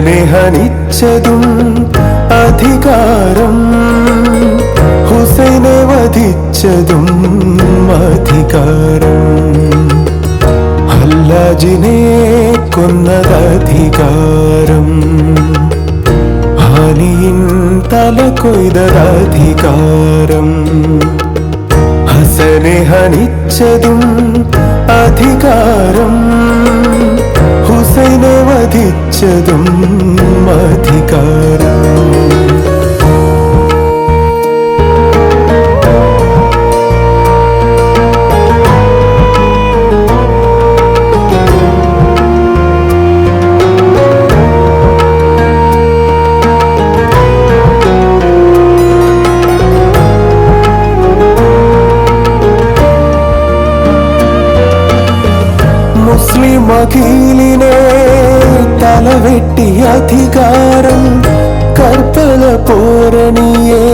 ഹസനെ ഹനിച്ചതും അധികാരം. ഹുസൈനെ വധിച്ചതും അധികാരം. ഹല്ലാജിനെ കൊന്നതധികാരം. ഹാനിയിൻ തല കൊയ്തധികാരം ഹസനെ ഹനിച്ചതും അധികാരം. ഹുസൈനെ അധികാരം. മുസ്ലിം അഖിലിനെ തലവെട്ടിയ അധികാരം. കർത്തല പോരണിയെ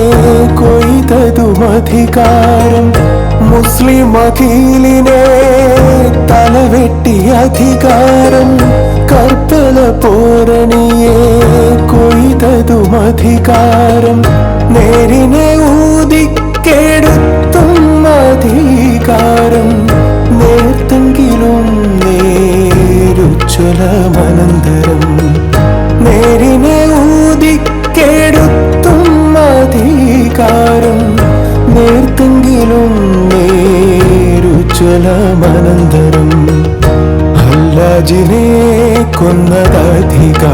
കൊയ്തതും അധികാരം. മുസ്ലിം അഖിലിനെ തലവെട്ടി അധികാരം. കർത്തല പോരണിയെ കൊയ്തതും അധികാരം. നേരിനെ ഹല്ലാജിനെ കൊന്നതധികാരം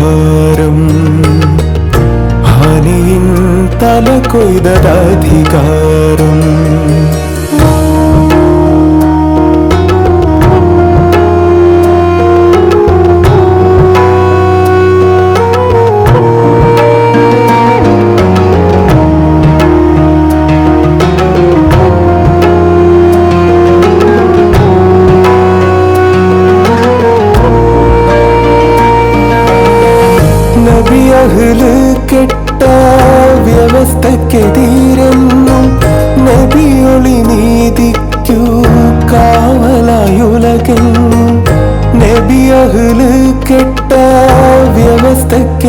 ഹാനിയിൻ തല കൊയ്തതധികാരം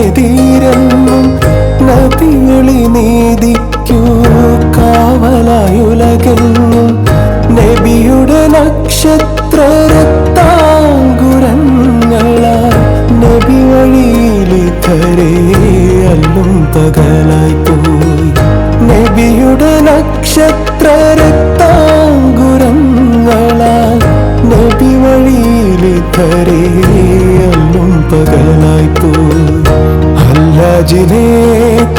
വ്യവസ്ഥക്കെതിരെന്നും നദികളി നീതിക്കൂ കാവലായുലകെന്നും നബിയുടെ നക്ഷത്ര രക്താങ്കുരങ്ങള നബി വഴിയിലിതരേ അല്ലും പോയി. നബിയുടെ നക്ഷത്ര രക്താങ്കുരങ്ങള നബി വഴിയിലിതരേ അല്ലും ഹല്ലാജിനെ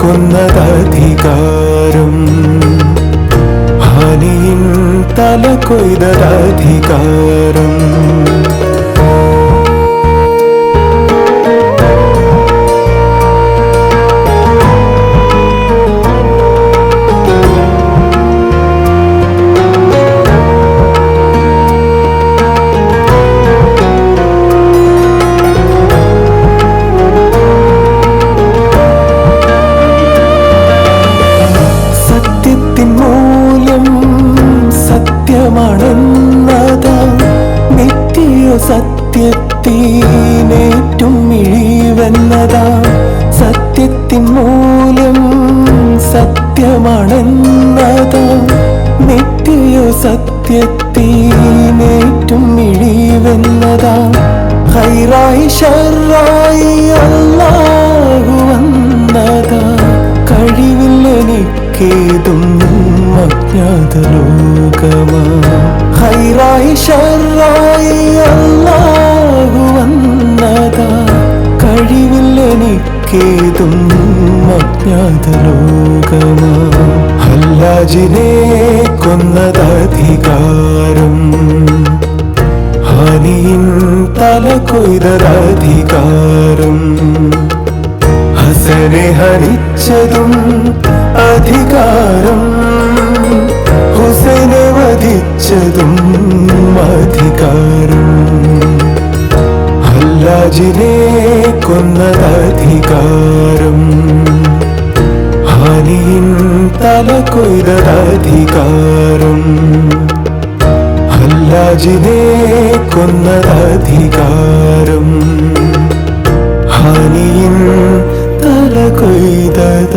കൊന്നതധികാരം. ഹാനിയിൻ തല കൊയ്തതധികാരം. സത്യത്തിനേറ്റും ഇഴിവെന്നതാ. സത്യത്തിൻ മൂല്യം സത്യമാണെന്നതാ. നിത്യ സത്യത്തിനേറ്റും ഇഴിവെന്നതാ. ഹൈറായി ഷറായി അല്ലാഹു വന്നതാ കഴിവില്ലെനിക്കേതും അജ്ഞാത ലോകമാ ഹൈറായി ഷറായി കഴിവിൽ എനിക്കേതും അജ്ഞാത ലോകമാ ഹല്ലാജിനെ കൊന്നതധികാരം. ഹാനിയിൻ തല കൊയ്തധികാരം ഹസനെ ഹരിച്ചതും അധികാരം അധികാരം ഹല്ലാജിനെ കൊന്നതധികാരം ഹാനിയിൻ തല കൊയ്തതധികാരം ഹല്ലാജിനെ കൊന്നതധികാരം ഹാനിയിൻ അധികാരം